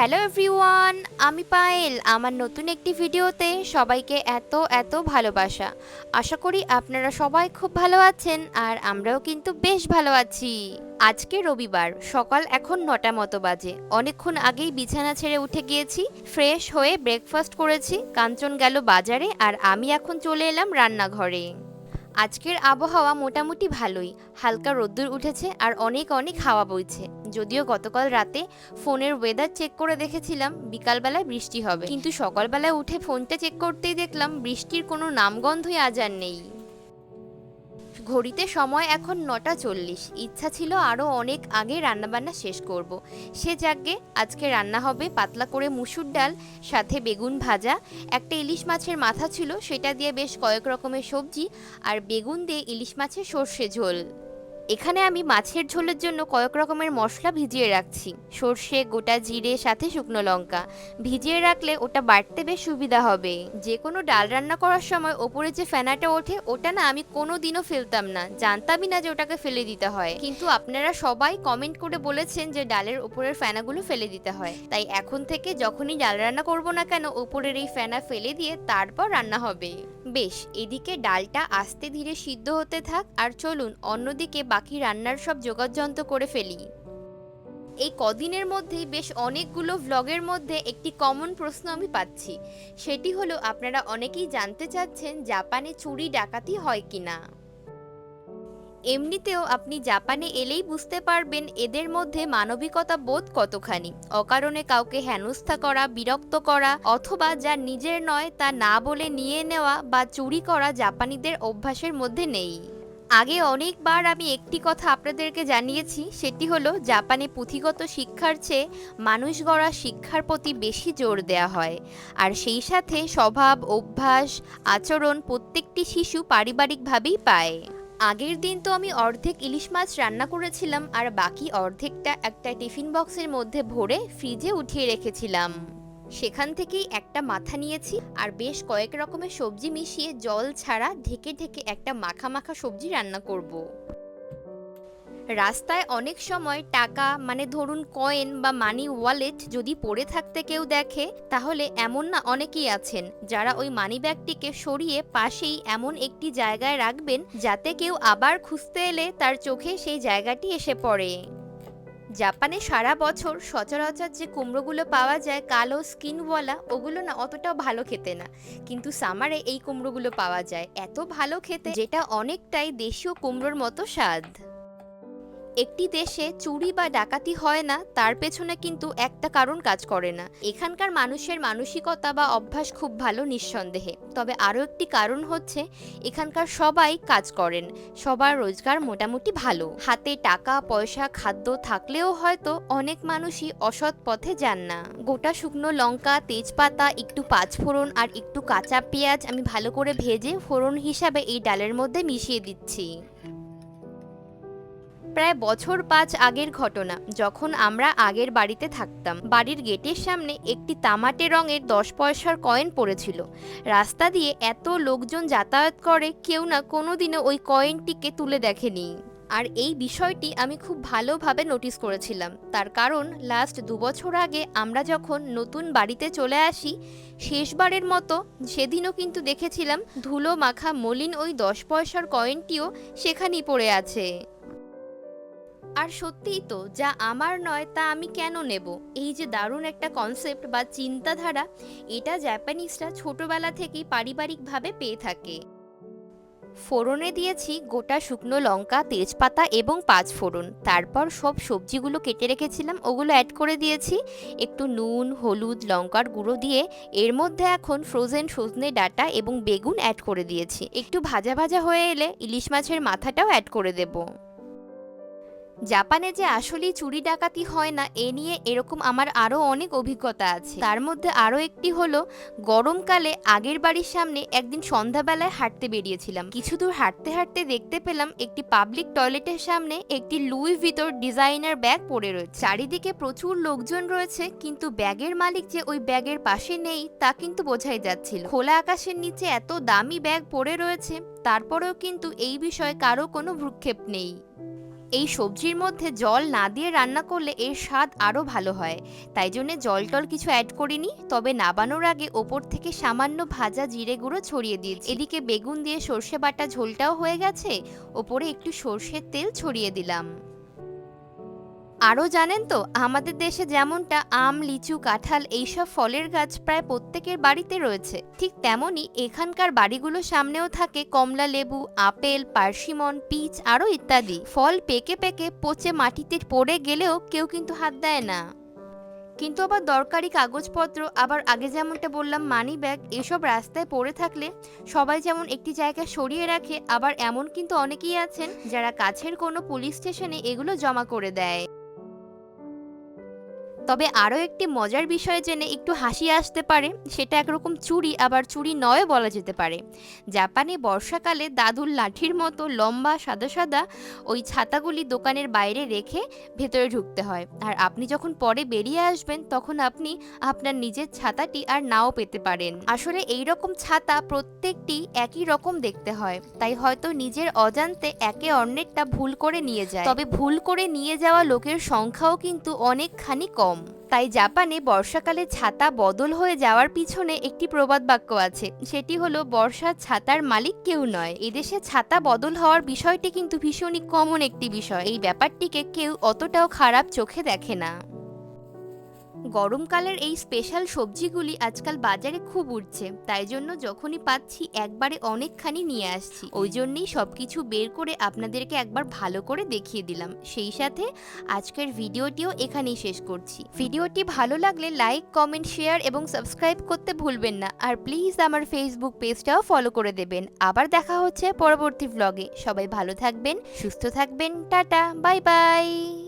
Hello everyone, আমি পায়েল। আমার নতুন একটি ভিডিওতে সবাইকে এত এত ভালোবাসা। আশা করি আপনারা সবাই খুব ভালো আছেন আর আমরাও কিন্তু বেশ ভালো আছি। আজকে রবিবার, সকাল এখন নটা মতো বাজে। অনেকক্ষণ আগেই বিছানা ছেড়ে উঠে গিয়েছি, ফ্রেশ হয়ে ব্রেকফাস্ট করেছি কাঞ্চন গেল বাজারে আর আমি এখন চলে এলাম রান্নাঘরে। আজকের আবহাওয়া মোটামুটি ভালোই। হালকা রোদ্দুর উঠেছে আর অনেক অনেক হাওয়া বইছে। যদিও গতকাল রাতে ফোনের ওয়েদার চেক করে দেখেছিলাম, বিকালবেলায় বৃষ্টি হবে। কিন্তু সকালবেলায় উঠে ফোনটা চেক করতেই দেখলাম, বৃষ্টির কোনো নামগন্ধই আজ আর নেই। ঘড়িতে সময় এখন নটা চল্লিশ ইচ্ছা ছিল আরও অনেক আগে রান্নাবান্না শেষ করব। সে যাকে আজকে রান্না হবে পাতলা করে মুসুর ডাল, সাথে বেগুন ভাজা, একটা ইলিশ মাছের মাথা ছিল, সেটা দিয়ে বেশ কয়েক রকমের সবজি, আর বেগুন দিয়ে ইলিশ মাছের সর্ষে ঝোল এখানে আমি মাছের ঝোলের জন্য কয়েক রকমের মশলা ভিজিয়ে রাখছি। সর্ষে, গোটা জিরে, সাথে শুকনো লঙ্কা। ভিজিয়ে রাখলে ওটা বাড়তে বেশ সুবিধা হবে। যে কোনো ডাল রান্না করার সময় ওপরে যে ফেনাটা ওঠে, ওটা না আমি কোনো দিনও ফেলতাম না। জানতামই না যে ওটাকে ফেলে দিতে হয়। কিন্তু আপনারা সবাই কমেন্ট করে বলেছেন যে ডালের ওপরের ফেনাগুলো ফেলে দিতে হয়। তাই এখন থেকে যখনই ডাল রান্না করব না কেন, ওপরের এই ফেনা ফেলে দিয়ে তারপর রান্না হবে। বেশ, এদিকে ডালটা আস্তে ধীরে সিদ্ধ হতে থাক আর চলুন অন্যদিকে বাকি রান্নার সব যোগাযন্ত্র করে ফেলি। এই কদিনের মধ্যেই বেশ অনেকগুলো ভ্লগের মধ্যে একটি কমন প্রশ্ন আমি পাচ্ছি। সেটি হলো, আপনারা অনেকেই জানতে চাচ্ছেন, জাপানে চুরি ডাকাতি হয় কিনা? এমনিতেও আপনি জাপানে এলেই বুঝতে পারবেন এদের মধ্যে মানবিকতা বোধ কতখানি। অকারণে কাউকে হেনস্থা করা, বিরক্ত করা, অথবা যা নিজের নয় তা না বলে নিয়ে নেওয়া বা চুরি করা জাপানিদের অভ্যাসের মধ্যে নেই। আগে অনেকবার আমি একটি কথা আপনাদেরকে জানিয়েছি, সেটি হলো জাপানে পুঁথিগত শিক্ষার চেয়ে মানুষ গড়া শিক্ষার প্রতি বেশি জোর দেওয়া হয়। আর সেই সাথে স্বভাব, অভ্যাস, আচরণ প্রত্যেকটি শিশু পারিবারিকভাবেই পায়। আগের দিন তো আমি অর্ধেক ইলিশ মাছ রান্না করেছিলাম আর বাকি অর্ধেকটা একটা টিফিন বক্সের মধ্যে ভরে ফ্রিজে উঠিয়ে রেখেছিলাম সেখান থেকেই একটা মাথা নিয়েছি আর বেশ কয়েক রকমের সবজি মিশিয়ে জল ছাড়া ঢেকে ঢেকে একটা মাখা মাখা সবজি রান্না করব। রাস্তায় অনেক সময় টাকা মানে ধরুন কয়েন বা মানি ওয়ালেট যদি পড়ে থাকতে কেউ দেখে, তাহলে এমন না অনেকেই আছেন যারা ওই মানি ব্যাগটিকে সরিয়ে পাশেই এমন একটি জায়গায় রাখবেন যাতে কেউ আবার খুঁজতে এলে তার চোখে সেই জায়গাটি এসে পড়ে। জাপানে সারা বছর সচরাচর যে কুমড়োগুলো পাওয়া যায় কালো স্কিনওয়ালা, ওগুলো না অতটাও ভালো খেতে না। কিন্তু সামারে এই কুমড়োগুলো পাওয়া যায়। এত ভালো খেতে যেটা অনেকটাই দেশীয় কুমড়োর মতো স্বাদ। একটি দেশে চুরি বা ডাকাতি হয় না, তার পেছনে কিন্তু একটা কারণ কাজ করে না। এখানকার মানুষের মানসিকতা বা অভ্যাস খুব ভালো নিঃসন্দেহে। তবে আরও একটি কারণ হচ্ছে, এখানকার সবাই কাজ করেন, সবার রোজগার মোটামুটি ভালো। হাতে টাকা, পয়সা, খাদ্য থাকলেও হয়তো অনেক মানুষই অসৎ পথে যান না। গোটা শুকনো লঙ্কা, তেজপাতা, একটু পাঁচফোড়ন আর একটু কাঁচা পেঁয়াজ আমি ভালো করে ভেজে ফোড়ন হিসাবে এই ডালের মধ্যে মিশিয়ে দিচ্ছি। প্রায় বছর পাঁচ আগের ঘটনা, যখন আমরা আগের বাড়িতে থাকতাম। বাড়ির গেটের সামনে একটি তামাটে রঙের দশ পয়সার কয়েন পড়েছিল। রাস্তা দিয়ে এত লোকজন যাতায়াত করে, কেউ না কোনোদিনও ওই কয়েনটিকে তুলে দেখেনি। আর এই বিষয়টি আমি খুব ভালোভাবে নোটিস করেছিলাম। তার কারণ লাস্ট দু বছর আগে আমরা যখন নতুন বাড়িতে চলে আসি, শেষবারের মতো সেদিনও কিন্তু দেখেছিলাম ধুলো মাখা মলিন ওই দশ পয়সার কয়েনটিও সেখানেই পড়ে আছে। আর সত্যিই তো, যা আমার নয় তা আমি কেন নেব? এই যে দারুণ একটা কনসেপ্ট বা চিন্তাধারা, এটা জাপানিজরা ছোটবেলা থেকেই পারিবারিকভাবে পেয়ে থাকে। ফোড়নে দিয়েছি গোটা শুকনো লঙ্কা, তেজপাতা এবং পাঁচ ফোড়ন। তারপর সব সবজিগুলো কেটে রেখেছিলাম, ওগুলো অ্যাড করে দিয়েছি। একটু নুন, হলুদ, লঙ্কার গুঁড়ো দিয়ে এর মধ্যে এখন ফ্রোজেন সজনে ডাটা এবং বেগুন অ্যাড করে দিয়েছি। একটু ভাজা ভাজা হয়ে এলে ইলিশ মাছের মাথাটাও অ্যাড করে দেবো। জাপানে যে আসলেই চুরি ডাকাতি হয় না, এ নিয়ে এরকম আমার আরও অনেক অভিজ্ঞতা আছে। তার মধ্যে আরও একটি হলো, গরমকালে আগের বাড়ির সামনে একদিন সন্ধ্যাবেলায় হাঁটতে বেরিয়েছিলাম। কিছু দূর হাঁটতে হাঁটতে দেখতে পেলাম একটি পাবলিক টয়লেটের সামনে একটি লুই ভিতর ডিজাইনার ব্যাগ পড়ে রয়েছে। চারিদিকে প্রচুর লোকজন রয়েছে, কিন্তু ব্যাগের মালিক যে ওই ব্যাগের পাশে নেই, তা কিন্তু বোঝাই যাচ্ছিল। খোলা আকাশের নিচে এত দামি ব্যাগ পড়ে রয়েছে, তারপরেও কিন্তু এই বিষয়ে কারও কোনো ভ্রুক্ষেপ নেই। এই সবজির মধ্যে জল না দিয়ে রান্না করলে এর স্বাদ আরও ভালো হয়। তাই জন্যে জল টল কিছু অ্যাড করিনি, তবে নাবানোর আগে ওপর থেকে সামান্য ভাজা জিরে গুঁড়ো ছড়িয়ে দিয়েছি। এদিকে বেগুন দিয়ে সর্ষে বাটা ঝোলটাও হয়ে গেছে, ওপরে একটু সর্ষের তেল ছড়িয়ে দিলাম। আরও জানেন তো, আমাদের দেশে যেমনটা আম, লিচু, কাঁঠাল এইসব ফলের গাছ প্রায় প্রত্যেকের বাড়িতে রয়েছে। ঠিক তেমনই এখানকার বাড়িগুলোর সামনেও থাকে কমলা লেবু, আপেল, পার্সিমন, পিচ আরও ইত্যাদি। ফল পেকে পেকে পচে মাটিতে পড়ে গেলেও কেউ কিন্তু হাত দেয় না। কিন্তু আবার দরকারি কাগজপত্র, আবার আগে যেমনটা বললাম মানি ব্যাগ এসব রাস্তায় পড়ে থাকলে সবাই যেমন একটি জায়গায় সরিয়ে রাখে, আবার এমন কিন্তু অনেকেই আছেন যারা কাছের কোনো পুলিশ স্টেশনে এগুলো জমা করে দেয়। তবে আরও একটি মজার বিষয় জেনে একটু হাসি আসতে পারে, সেটা একরকম চুরি, আবার চুরি নয় বলা যেতে পারে। জাপানে বর্ষাকালে দাদুর লাঠির মতো লম্বা, সাদা সাদা ওই ছাতাগুলি দোকানের বাইরে রেখে ভেতরে ঢুকতে হয়। আর আপনি যখন পরে বেরিয়ে আসবেন, তখন আপনি আপনার নিজের ছাতাটি আর নাও পেতে পারেন। আসলে এই রকম ছাতা প্রত্যেকটি একই রকম দেখতে হয়। তাই হয়তো নিজের অজান্তে একে অন্যেরটা ভুল করে নিয়ে যায়। তবে ভুল করে নিয়ে যাওয়া লোকের সংখ্যাও কিন্তু অনেকখানি কম। তাই জাপানে বর্ষাকালে ছাতা বদল হয়ে যাওয়ার পিছনে একটি প্রবাদ বাক্য আছে। সেটি হলো, বর্ষার ছাতার মালিক কেউ নয়। এদেশে ছাতা বদল হওয়ার বিষয়টি কিন্তু ভীষণই কমন একটি বিষয়। এই ব্যাপারটিকে কেউ অতটাও খারাপ চোখে দেখে না। গরমকালের এই স্পেশাল সবজিগুলি আজকাল বাজারে খুব উঠছে তাই জন্য যখনই পাচ্ছি একবারে অনেকখানি নিয়ে আসছি। ওই জন্যই সব কিছু বের করে আপনাদেরকে একবার ভালো করে দেখিয়ে দিলাম। সেই সাথে আজকের ভিডিওটিও এখানেই শেষ করছি। ভিডিওটি ভালো লাগলে লাইক কমেন্ট শেয়ার এবং সাবস্ক্রাইব করতে ভুলবেন না। আর প্লিজ আমার ফেসবুক পেজটাও ফলো করে দেবেন। আবার দেখা হচ্ছে পরবর্তী ভ্লগে সবাই ভালো থাকবেন, সুস্থ থাকবেন। Tata bye bye